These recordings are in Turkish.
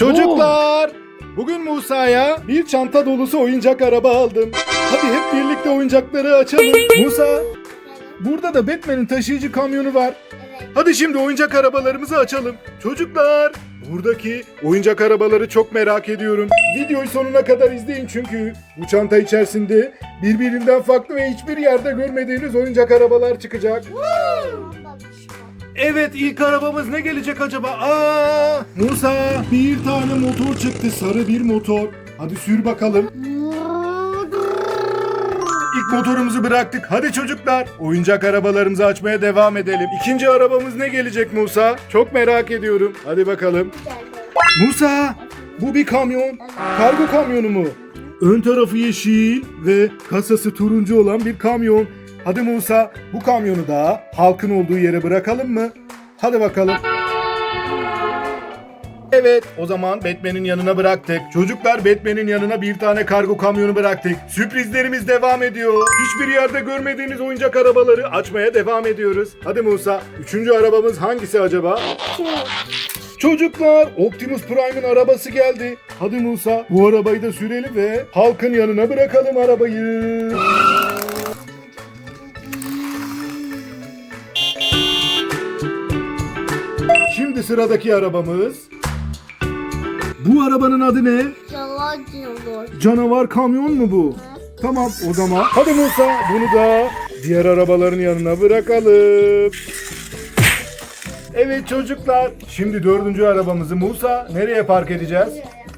Çocuklar! Bugün Musa'ya bir çanta dolusu oyuncak araba aldım. Hadi hep birlikte oyuncakları açalım. Musa, burada da Batman'in taşıyıcı kamyonu var. Hadi şimdi oyuncak arabalarımızı açalım. Çocuklar, buradaki oyuncak arabaları çok merak ediyorum. Videoyu sonuna kadar izleyin çünkü bu çanta içerisinde birbirinden farklı ve hiçbir yerde görmediğiniz oyuncak arabalar çıkacak. Evet ilk arabamız ne gelecek acaba? Aa, Musa bir tane motor çıktı sarı bir motor. Hadi sür bakalım. İlk motorumuzu bıraktık. Hadi çocuklar oyuncak arabalarımızı açmaya devam edelim. İkinci arabamız ne gelecek Musa? Çok merak ediyorum. Hadi bakalım. Musa bu bir kamyon. Kargo kamyonu mu? Ön tarafı yeşil ve kasası turuncu olan bir kamyon. Hadi Musa bu kamyonu da halkın olduğu yere bırakalım mı? Hadi bakalım. Evet o zaman Batman'in yanına bıraktık. Çocuklar Batman'in yanına bir tane kargo kamyonu bıraktık. Sürprizlerimiz devam ediyor. Hiçbir yerde görmediğiniz oyuncak arabaları açmaya devam ediyoruz. Hadi Musa üçüncü arabamız hangisi acaba? Çocuklar Optimus Prime'in arabası geldi. Hadi Musa bu arabayı da sürelim ve halkın yanına bırakalım arabayı. Şimdi sıradaki arabamız. Bu arabanın adı ne? Canavar kamyon mu bu? Tamam o zaman. Hadi Musa bunu da diğer arabaların yanına bırakalım. Evet çocuklar. Şimdi dördüncü arabamızı Musa nereye park edeceğiz?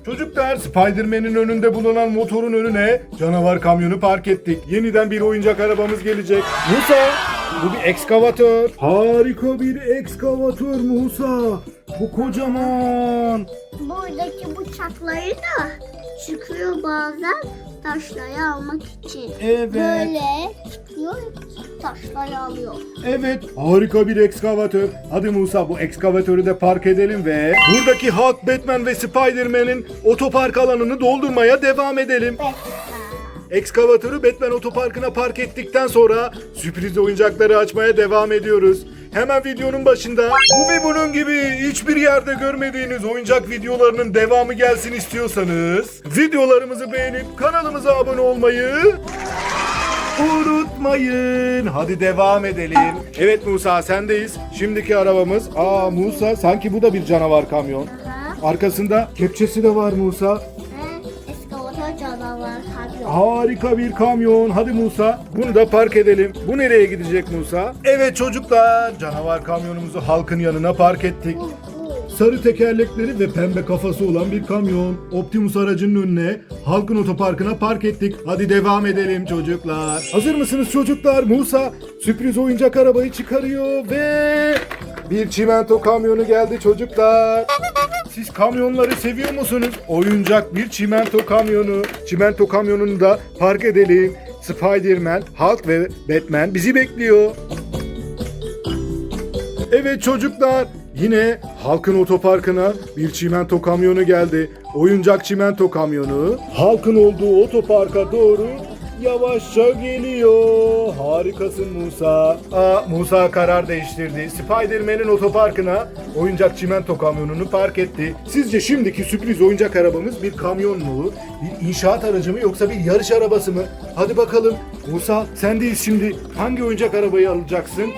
Çocuklar Spider-Man'in önünde bulunan motorun önüne canavar kamyonu park ettik. Yeniden bir oyuncak arabamız gelecek. Musa bu bir ekskavatör. Harika bir ekskavatör Musa. Bu kocaman. Buradaki bıçakları da çıkıyor bazen taşları almak için. Evet. Böyle çıkıyor taşları alıyor. Evet, harika bir ekskavatör. Hadi Musa bu ekskavatörü de park edelim ve buradaki Hulk, Batman ve Spider-Man'in otopark alanını doldurmaya devam edelim. Ekskavatörü Batman otoparkına park ettikten sonra sürpriz oyuncakları açmaya devam ediyoruz. Hemen videonun başında bu ve bunun gibi hiçbir yerde görmediğiniz oyuncak videolarının devamı gelsin istiyorsanız videolarımızı beğenip kanalımıza abone olmayı unutmayın. Hadi devam edelim. Evet Musa sendeyiz. Şimdiki arabamız. Aa Musa sanki bu da bir canavar kamyon. Arkasında kepçesi de var Musa. Harika bir kamyon. Hadi Musa. Bunu da park edelim. Bu nereye gidecek Musa? Evet çocuklar. Canavar kamyonumuzu halkın yanına park ettik. Sarı tekerlekleri ve pembe kafası olan bir kamyon. Optimus aracının önüne halkın otoparkına park ettik. Hadi devam edelim çocuklar. Hazır mısınız çocuklar? Musa sürpriz oyuncak arabayı çıkarıyor ve bir çimento kamyonu geldi çocuklar. Siz kamyonları seviyor musunuz? Oyuncak bir çimento kamyonu. Çimento kamyonunu da park edelim. Spider-Man, Hulk ve Batman bizi bekliyor. Evet çocuklar yine halkın otoparkına bir çimento kamyonu geldi. Oyuncak çimento kamyonu halkın olduğu otoparka doğru yavaşça geliyor. Harikasın Musa. Aa, Musa karar değiştirdi. Spider-Man'in otoparkına oyuncak çimento kamyonunu park etti. Sizce şimdiki sürpriz oyuncak arabamız bir kamyon mu? Bir inşaat aracı mı yoksa bir yarış arabası mı? Hadi bakalım. Musa sendeyiz şimdi. Hangi oyuncak arabayı alacaksın?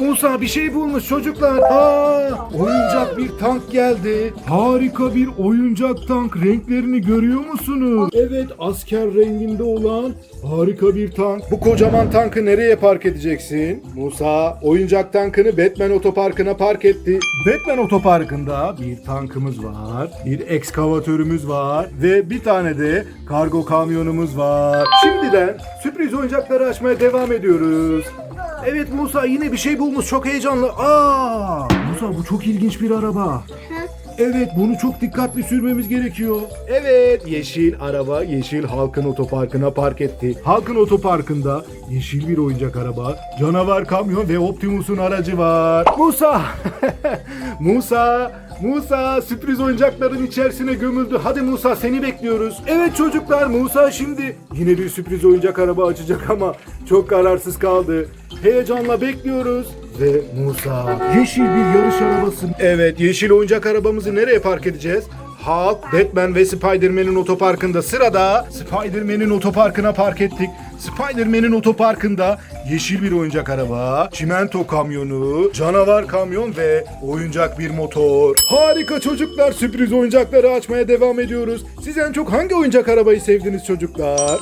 Musa bir şey bulmuş çocuklar. Aa, oyuncak bir tank geldi. Harika bir oyuncak tank. Renklerini görüyor musunuz? Evet, asker renginde olan harika bir tank. Bu kocaman tankı nereye park edeceksin? Musa, oyuncak tankını Batman otoparkına park etti. Batman otoparkında bir tankımız var, bir ekskavatörümüz var ve bir tane de kargo kamyonumuz var. Şimdiden sürpriz oyuncakları açmaya devam ediyoruz. Evet Musa yine bir şey bulmuş çok heyecanlı. Aa! Musa bu çok ilginç bir araba. Evet bunu çok dikkatli sürmemiz gerekiyor. Evet yeşil araba yeşil halkın otoparkına park etti. Halkın otoparkında yeşil bir oyuncak araba, canavar kamyon ve Optimus'un aracı var. Musa! Musa! Musa sürpriz oyuncakların içerisine gömüldü. Hadi Musa seni bekliyoruz. Evet çocuklar Musa şimdi yine bir sürpriz oyuncak araba açacak ama çok kararsız kaldı. Heyecanla bekliyoruz. Ve Musa yeşil bir yarış arabası. Evet yeşil oyuncak arabamızı nereye park edeceğiz? Hulk, Batman ve Spider-Man'in otoparkında. Sırada Spider-Man'in otoparkına park ettik. Spider-Man'in otoparkında yeşil bir oyuncak araba, çimento kamyonu, canavar kamyon ve oyuncak bir motor. Harika çocuklar sürpriz oyuncakları açmaya devam ediyoruz. Siz en çok hangi oyuncak arabayı sevdiniz çocuklar?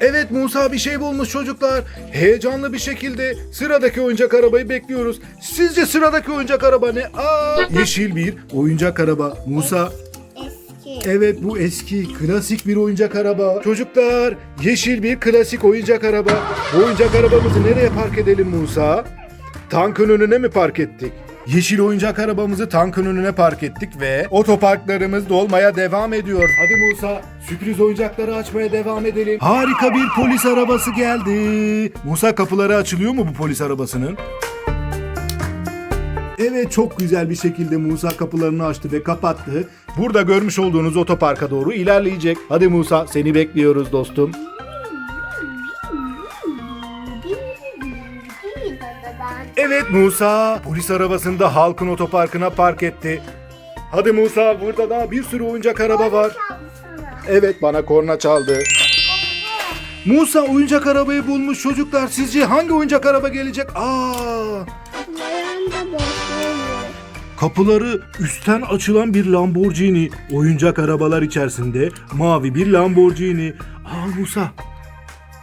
Evet Musa bir şey bulmuş çocuklar. Heyecanlı bir şekilde sıradaki oyuncak arabayı bekliyoruz. Sizce sıradaki oyuncak araba ne? Aa, yeşil bir oyuncak araba. Musa Eski. Evet bu eski klasik bir oyuncak araba. Çocuklar yeşil bir klasik oyuncak araba. Bu oyuncak arabamızı nereye park edelim Musa? Tankın önüne mi park ettik? Yeşil oyuncak arabamızı tankın önüne park ettik ve otoparklarımız dolmaya devam ediyor. Hadi Musa sürpriz oyuncakları açmaya devam edelim. Harika bir polis arabası geldi. Musa kapıları açılıyor mu bu polis arabasının? Evet çok güzel bir şekilde Musa kapılarını açtı ve kapattı. Burada görmüş olduğunuz otoparka doğru ilerleyecek. Hadi Musa seni bekliyoruz dostum. Evet Musa polis arabasında halkın otoparkına park etti. Hadi Musa burada daha bir sürü oyuncak araba var. Evet bana korna çaldı. Musa oyuncak arabayı bulmuş çocuklar. Sizce hangi oyuncak araba gelecek? Aa! Kapıları üstten açılan bir Lamborghini. Oyuncak arabalar içerisinde mavi bir Lamborghini. Aa Musa.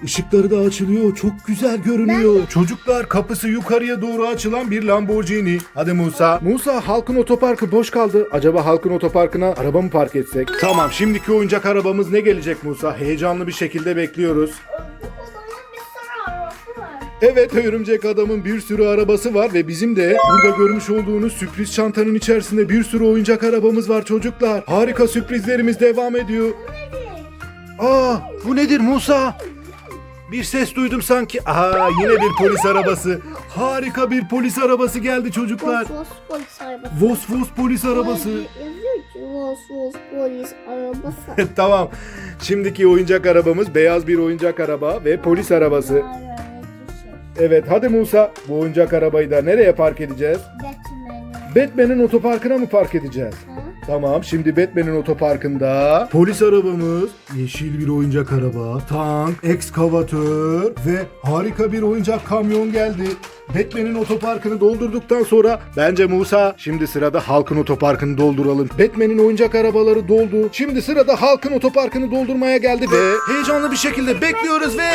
Işıkları da açılıyor. Çok güzel görünüyor. Çocuklar kapısı yukarıya doğru açılan bir Lamborghini. Hadi Musa. Musa halkın otoparkı boş kaldı. Acaba halkın otoparkına araba mı park etsek? Tamam şimdiki oyuncak arabamız ne gelecek Musa? Heyecanlı bir şekilde bekliyoruz. Evet örümcek adamın bir sürü arabası var ve bizim de burada görmüş olduğunuz sürpriz çantanın içerisinde bir sürü oyuncak arabamız var çocuklar. Harika sürprizlerimiz devam ediyor. Aa bu nedir Musa? Bir ses duydum sanki. Aa yine bir polis arabası. Harika bir polis arabası geldi çocuklar. Vos vos polis arabası. Vos vos polis arabası. Yazıyor ki vos vos polis arabası. tamam. Şimdiki oyuncak arabamız beyaz bir oyuncak araba ve polis arabası. Evet hadi Musa bu oyuncak arabayı da nereye park edeceğiz? Batman'in otoparkına mı park edeceğiz? Ha? Tamam şimdi Batman'in otoparkında polis arabamız, yeşil bir oyuncak araba, tank, ekskavatör ve harika bir oyuncak kamyon geldi. Batman'in otoparkını doldurduktan sonra bence Musa şimdi sırada halkın otoparkını dolduralım. Batman'in oyuncak arabaları doldu. Şimdi sırada halkın otoparkını doldurmaya geldi ve heyecanlı bir şekilde bekliyoruz ve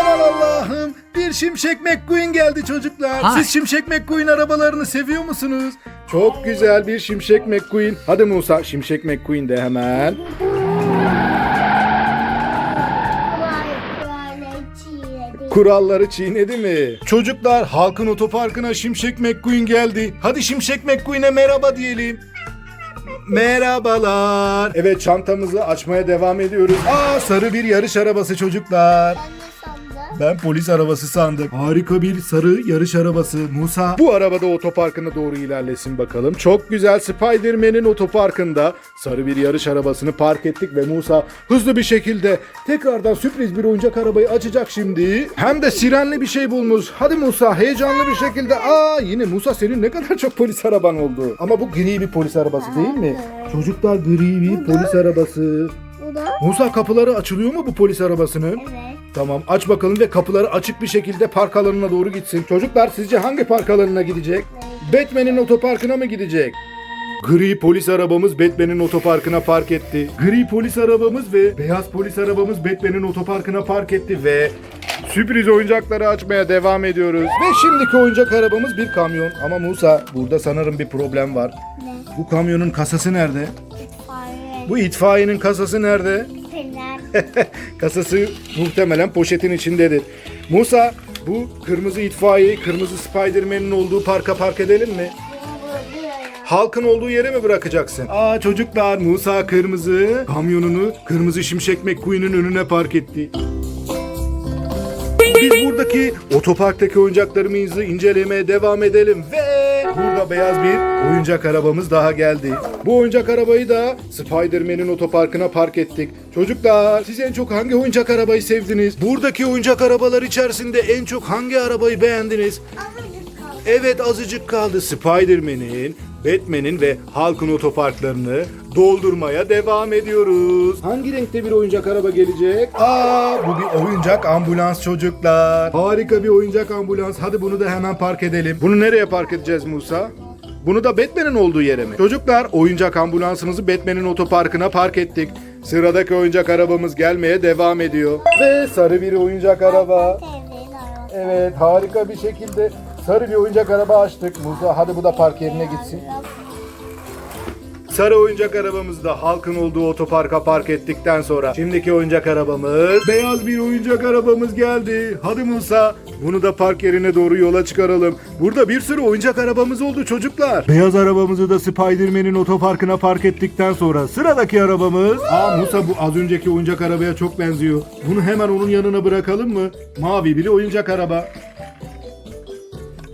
aman Allah'ım bir Şimşek McQueen geldi çocuklar. Hay. Siz Şimşek McQueen arabalarını seviyor musunuz? Çok güzel bir Şimşek McQueen. Hadi Musa Şimşek McQueen de hemen. Kuralları çiğnedi mi? Çocuklar halkın otoparkına Şimşek McQueen geldi. Hadi Şimşek McQueen'e merhaba diyelim. Merhabalar. Evet çantamızı açmaya devam ediyoruz. Aa sarı bir yarış arabası çocuklar. Ben polis arabası sandım. Harika bir sarı yarış arabası. Musa bu arabada otoparkına doğru ilerlesin bakalım. Çok güzel Spider-Man'in otoparkında sarı bir yarış arabasını park ettik ve Musa hızlı bir şekilde tekrardan sürpriz bir oyuncak arabayı açacak şimdi. Hem de sirenli bir şey bulmuş. Hadi Musa heyecanlı bir şekilde. Aa yine Musa senin ne kadar çok polis araban oldu. Ama bu gri bir polis arabası değil mi? Çocuklar gri bir polis arabası. Musa kapıları açılıyor mu bu polis arabasının? Evet. Tamam aç bakalım ve kapıları açık bir şekilde park alanına doğru gitsin. Çocuklar sizce hangi park alanına gidecek? Batman'in otoparkına mı gidecek? Gri polis arabamız Batman'in otoparkına park etti. Gri polis arabamız ve beyaz polis arabamız Batman'in otoparkına park etti ve sürpriz oyuncakları açmaya devam ediyoruz. Ve şimdiki oyuncak arabamız bir kamyon. Ama Musa burada sanırım bir problem var. Ne? Bu kamyonun kasası nerede? Fare. Bu itfaiyenin kasası nerede? Kasası muhtemelen poşetin içindedir. Musa bu kırmızı itfaiyeyi kırmızı Spider-Man'in olduğu parka park edelim mi? Halkın olduğu yere mi bırakacaksın? Aa çocuklar Musa kırmızı kamyonunu kırmızı şimşek McQueen'in önüne park etti. Biz buradaki otoparktaki oyuncaklarımızı incelemeye devam edelim ve burada beyaz bir oyuncak arabamız daha geldi. Bu oyuncak arabayı da Spider-Man'in otoparkına park ettik. Çocuklar siz en çok hangi oyuncak arabayı sevdiniz? Buradaki oyuncak arabalar içerisinde en çok hangi arabayı beğendiniz? Evet azıcık kaldı Spider-Man'in Batman'in ve Halkın otoparklarını doldurmaya devam ediyoruz. Hangi renkte bir oyuncak araba gelecek? Aa, bu bir oyuncak ambulans çocuklar. Harika bir oyuncak ambulans. Hadi bunu da hemen park edelim. Bunu nereye park edeceğiz Musa? Bunu da Batman'in olduğu yere mi? Çocuklar oyuncak ambulansımızı Batman'in otoparkına park ettik. Sıradaki oyuncak arabamız gelmeye devam ediyor. Ve sarı bir oyuncak araba. Evet harika bir şekilde sarı bir oyuncak araba açtık. Musa hadi bu da park yerine gitsin. Sarı oyuncak arabamızı da halkın olduğu otoparka park ettikten sonra şimdiki oyuncak arabamız beyaz bir oyuncak arabamız geldi. Hadi Musa bunu da park yerine doğru yola çıkaralım. Burada bir sürü oyuncak arabamız oldu çocuklar. Beyaz arabamızı da Spider-Man'in otoparkına park ettikten sonra sıradaki arabamız. Aa Musa bu az önceki oyuncak arabaya çok benziyor. Bunu hemen onun yanına bırakalım mı? Mavi bir oyuncak araba.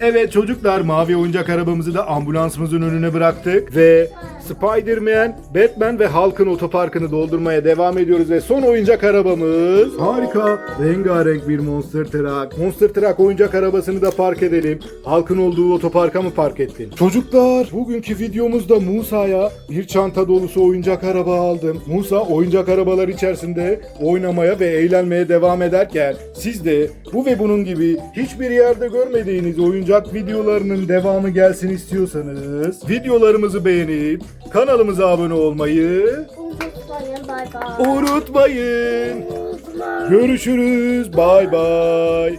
Evet çocuklar mavi oyuncak arabamızı da ambulansımızın önüne bıraktık ve Spider-Man, Batman ve Hulk'ın otoparkını doldurmaya devam ediyoruz ve son oyuncak arabamız harika rengarenk bir Monster Truck. Monster Truck oyuncak arabasını da park edelim. Hulk'ın olduğu otoparka mı park ettin? Çocuklar bugünkü videomuzda Musa'ya bir çanta dolusu oyuncak araba aldım. Musa oyuncak arabalar içerisinde oynamaya ve eğlenmeye devam ederken siz de bu ve bunun gibi hiçbir yerde görmediğiniz oyuncak videolarının devamı gelsin istiyorsanız videolarımızı beğenip kanalımıza abone olmayı Unutmayın bay bay. unutmayın. Görüşürüz. Bay bay.